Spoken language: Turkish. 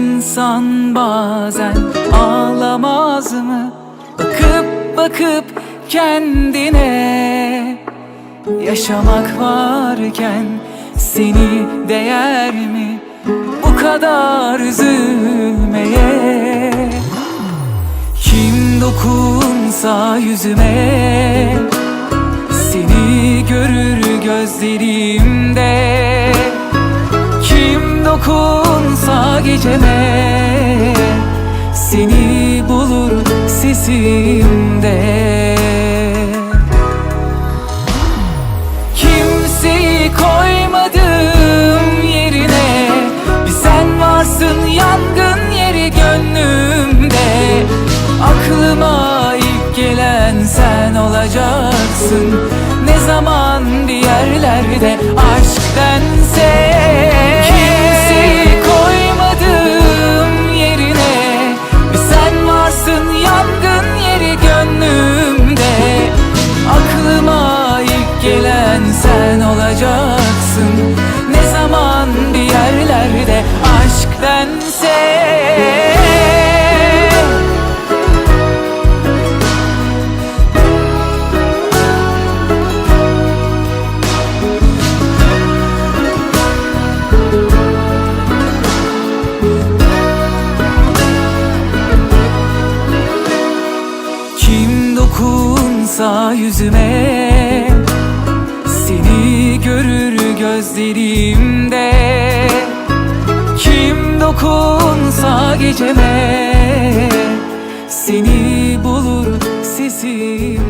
İnsan bazen ağlamaz mı? Bakıp bakıp kendine Yaşamak varken seni değer mi? Bu kadar üzülmeye Kim dokunsa yüzüme Seni görür gözlerimde Kim dokunsa geceme. Seni bulur sesimde. Kimseyi koymadım yerine. Bir sen varsın yangın yeri gönlümde. Aklıma ilk gelen sen olacaksın. Ne zaman bir yerlerde aşk dense sen olacaksın. Ne zaman bir yerlerde aşk dense. Kim dokunsa yüzüme gözlerimde. Kim dokunsa geceme Seni bulur sesim